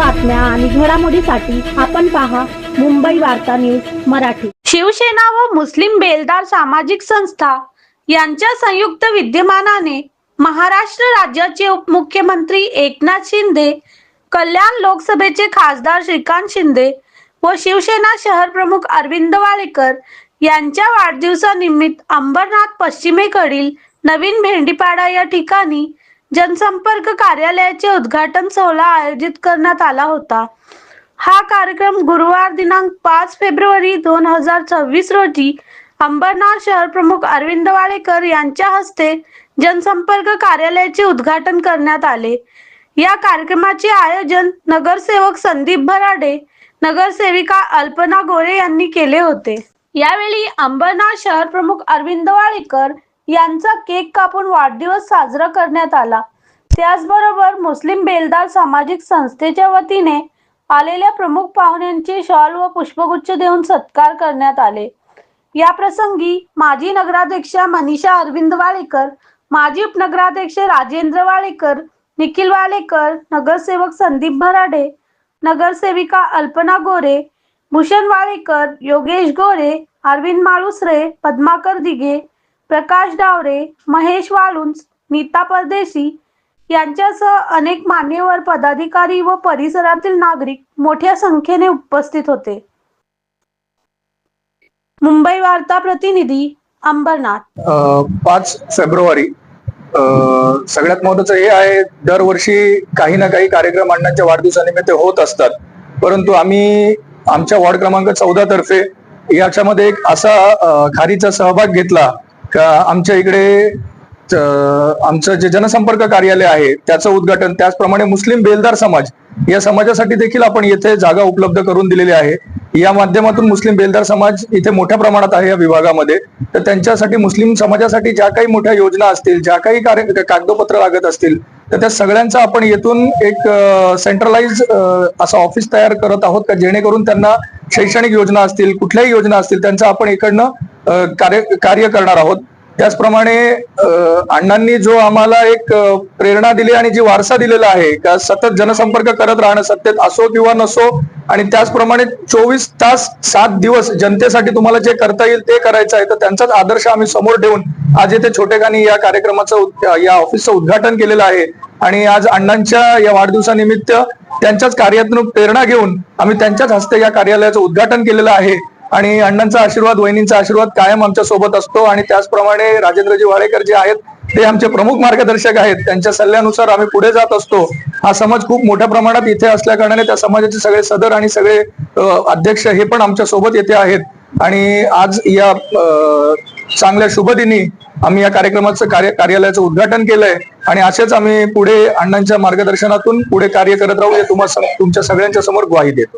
बातम्या आणि घडामोडीसाठी आपण पहा मुंबई वार्ता न्यूज मराठी. शिवसेना व मुस्लिम बेलदार सामाजिक संस्था यांच्या संयुक्त विद्यमानाने महाराष्ट्र राज्याचे उपमुख्यमंत्री एकनाथ शिंदे कल्याण लोकसभेचे खासदार श्रीकांत शिंदे व शिवसेना शहर प्रमुख अरविंद वाडेकर यांच्या वाढदिवसानिमित्त अंबरनाथ पश्चिमेकडील नवीन भेंडीपाडा या ठिकाणी जनसंपर्क कार्यालयाचे उद्घाटन सोहळा आयोजित करण्यात आला होता. हा कार्यक्रम गुरुवार दिनांक पाच फेब्रुवारी दोन हजार सव्वीस रोजी अंबरनाथ शहर प्रमुख अरविंद वाडेकर यांच्या हस्ते जनसंपर्क कार्यालयाचे उद्घाटन करण्यात आले. या कार्यक्रमाचे आयोजन नगरसेवक संदीप भराडे नगरसेविका अल्पना गोरे यांनी केले होते. यावेळी अंबरनाथ शहर प्रमुख अरविंद वाडेकर यांचा केक कापून वाढदिवस साजरा करण्यात आला. त्याचबरोबर मुस्लिम बेलदार सामाजिक संस्थेच्या वतीने आलेल्या प्रमुख पाहुण्यांचे शॉल व पुष्पगुच्छ देऊन सत्कार करण्यात आले. या प्रसंगी माजी नगराध्यक्षा मनीषा अरविंद वाळेकर माजी उपनगराध्यक्ष राजेंद्र वाळेकर निखिल वाळेकर नगरसेवक संदीप भराडे नगरसेविका अल्पना गोरे भूषण वाळेकर योगेश गोरे अरविंद माळुसरे पद्माकर दिघे प्रकाश डावरे महेश वाळुंज नीता परदेशी यांच्यासह अनेक मान्यवर पदाधिकारी व परिसरातील नागरिक मोठ्या संख्येने उपस्थित होते. मुंबई वार्ता प्रतिनिधी अंबरनाथ. पाच फेब्रुवारी सगळ्यात महत्वाचं हे आहे दरवर्षी काही ना काही कार्यक्रम अण्णांच्या वाढदिवसानिमित्त होत असतात. परंतु आम्ही आमच्या वॉर्ड क्रमांक चौदा तर्फे याच्यामध्ये एक असा खारीचा सहभाग घेतला का आमच्या इकडे आमचं जे जनसंपर्क कार्यालय आहे त्याचं उद्घाटन त्याचप्रमाणे मुस्लिम बेलदार समाज या समाजासाठी देखील आपण येथे जागा उपलब्ध करून दिलेली आहे. या माध्यमातून मुस्लिम बेलदार समाज इथे मोठ्या प्रमाणात आहे या विभागामध्ये. तर त्यांच्यासाठी मुस्लिम समाजासाठी ज्या काही मोठ्या योजना असतील ज्या काही कार्य कागदपत्र लागत असतील तर त्या सगळ्यांचा आपण येथून एक सेंट्रलाइज असं ऑफिस तयार करत आहोत का? जेणेकरून त्यांना शैक्षणिक योजना असतील कुठल्याही योजना असतील त्यांचा आपण इकडनं कार्य कार्य करणार आहोत. त्याचप्रमाणे अण्णांनी जो आम्हाला एक प्रेरणा दिली आणि जी वारसा दिलेला आहे का सतत जनसंपर्क करत राहणं सत्तेत असो किंवा नसो आणि त्याचप्रमाणे चोवीस तास सात दिवस जनतेसाठी तुम्हाला जे करता येईल ते करायचं आहे तर त्यांचाच आदर्श आम्ही समोर ठेवून आज येथे छोटेखानी या कार्यक्रमाचं या ऑफिसचं उद्घाटन केलेलं आहे. आणि आज अण्णांच्या या वाढदिवसानिमित्त त्यांच्याच कार्यातून प्रेरणा घेऊन आम्ही त्यांच्याच हस्ते या कार्यालयाचं उद्घाटन केलेलं आहे. आणि अण्णांचा आशीर्वाद वहिनींचा आशीर्वाद कायम आमच्यासोबत असतो आणि त्याचप्रमाणे राजेंद्रजी वाडेकर जे आहेत ते आमचे प्रमुख मार्गदर्शक आहेत. त्यांच्या सल्ल्यानुसार आम्ही पुढे जात असतो. हा समाज खूप मोठ्या प्रमाणात इथे असल्या कारणाने त्या समाजाचे सगळे सदर आणि सगळे अध्यक्ष हे पण आमच्यासोबत येथे आहेत. आणि आज या चांगल्या शुभदिनी आम्ही या कार्यक्रमाचं कार्य कार्यालयाचं उद्घाटन केलंय. आणि असेच आम्ही पुढे अण्णांच्या मार्गदर्शनातून पुढे कार्य करत राहू हे तुम्हाला तुमच्या सगळ्यांच्या समोर ग्वाही देतो.